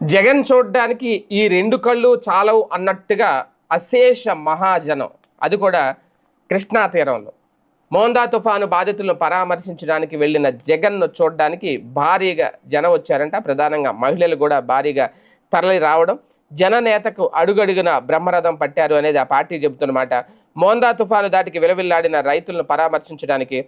జగన్ చూడడానికి ఈ రెండు కళ్ళు చాలవు అన్నట్టుగా అశేష మహాజనం. అది కూడా కృష్ణా తీరంలో. మోందా తుఫాను బాధితులను పరామర్శించడానికి వెళ్ళిన జగన్ను చూడడానికి భారీగా జనం వచ్చారంట. ప్రధానంగా మహిళలు కూడా భారీగా తరలి రావడం జననేతకు అడుగడుగున బ్రహ్మరథం పట్టారు అనేది ఆ పార్టీ చెబుతున్నమాట. మోందా తుఫాను దాటికి విలవిల్లాడిన రైతులను పరామర్శించడానికి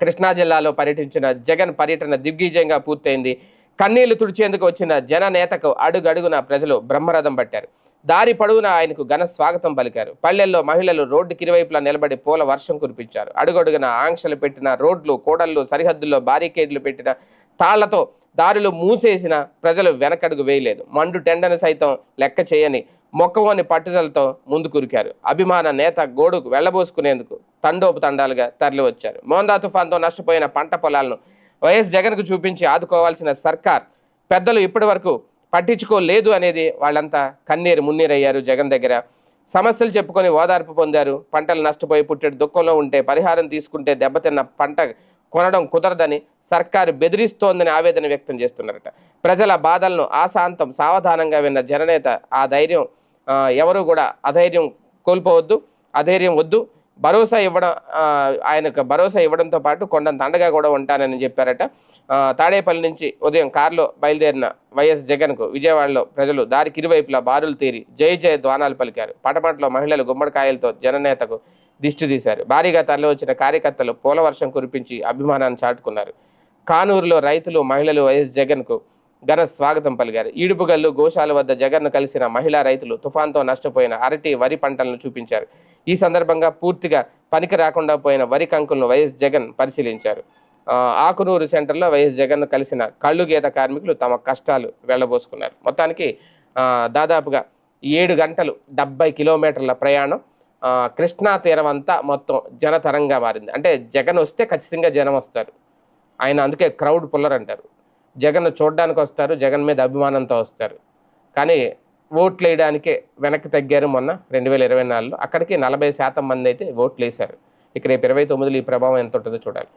కృష్ణా జిల్లాలో పర్యటించిన జగన్ పర్యటన దిగ్విజయంగా పూర్తయింది. కన్నీళ్ళు తుడిచేందుకు వచ్చిన జన నేతకు అడుగడుగున ప్రజలు బ్రహ్మరథం పట్టారు. దారి పొడవునా ఆయనకు ఘన స్వాగతం పలికారు. పల్లెల్లో మహిళలు రోడ్డుకి ఇరువైపులా నిలబడి పూల వర్షం కురిపించారు. అడుగడుగున ఆంక్షలు పెట్టిన రోడ్లు కోడళ్ళు సరిహద్దుల్లో బారికేడ్లు పెట్టిన తాళ్ళతో దారులు మూసేసిన ప్రజలు వెనకడుగు వేయలేదు. మండు టెండను సైతం లెక్క చేయని మొక్కవోని పట్టుదలతో ముందు కురికారు అభిమాన నేత గోడుకు వెళ్ళబోసుకునేందుకు తండోపు తండాలుగా తరలివచ్చారు. మోందా తుఫాన్తో నష్టపోయిన పంట పొలాలను వైఎస్ జగన్కు చూపించి ఆదుకోవాల్సిన సర్కార్ పెద్దలు ఇప్పటి వరకు పట్టించుకోలేదు అనేది వాళ్ళంతా కన్నీరు మున్నీరయ్యారు జగన్ దగ్గర. సమస్యలు చెప్పుకొని ఓదార్పు పొందారు. పంటలు నష్టపోయి పుట్టెడు. దుఃఖంలో ఉంటే పరిహారం తీసుకుంటే దెబ్బతిన్న పంట కొనడం కుదరదని సర్కారు బెదిరిస్తోందని ఆవేదన వ్యక్తం చేస్తున్నారట. ప్రజల బాధలను ఆశాంతం సావధానంగా విన్న జననేత ఆ ధైర్యం ఎవరు కూడా అధైర్యం కోల్పోవద్దు అధైర్యం వద్దు. భరోసా ఇవ్వడం ఆయనకు భరోసా ఇవ్వడంతో పాటు కొండంత అండగా కూడా ఉంటానని చెప్పారట. తాడేపల్లి నుంచి ఉదయం కారులో బయలుదేరిన వైఎస్ జగన్కు విజయవాడలో ప్రజలు దారికి ఇరువైపులా బారులు తీరి జై జయ ద్వానాలు పలికారు. పటమట్లో మహిళలు గుమ్మడికాయలతో జననేతకు దిష్టి తీశారు. భారీగా తరలివచ్చిన కార్యకర్తలు పూల వర్షం కురిపించి అభిమానాన్ని చాటుకున్నారు. కానూరులో రైతులు మహిళలు వైఎస్ జగన్కు ఘన స్వాగతం పలికారు. ఈడుపుగల్లు గోశాల వద్ద జగన్ను కలిసిన మహిళా రైతులు తుఫాన్తో నష్టపోయిన అరటి వరి పంటలను చూపించారు. ఈ సందర్భంగా పూర్తిగా పనికి రాకుండా పోయిన వరి కంకులను వైఎస్ జగన్ పరిశీలించారు. ఆకునూరు సెంటర్లో వైఎస్ జగన్ను కలిసిన కళ్ళు గీత కార్మికులు తమ కష్టాలు వెళ్ళబోసుకున్నారు. మొత్తానికి దాదాపుగా ఏడు గంటలు డెబ్బై కిలోమీటర్ల ప్రయాణం కృష్ణా తీరం అంతా మొత్తం జనతరంగా మారింది. అంటే జగన్ వస్తే ఖచ్చితంగా జనం వస్తారు. ఆయన అందుకే క్రౌడ్ పుల్లర్ అంటారు. జగన్ చూడడానికి వస్తారు జగన్ మీద అభిమానంతో వస్తారు. కానీ ఓట్లు వేయడానికే వెనక్కి తగ్గారు మొన్న రెండు వేల ఇరవై నాలుగులో. అక్కడికి నలభై శాతం మంది అయితే ఓట్లు వేశారు ఇక రేపు ఇరవై తొమ్మిదిలో ఈ ప్రభావం ఎంత ఉంటుందో చూడాలి.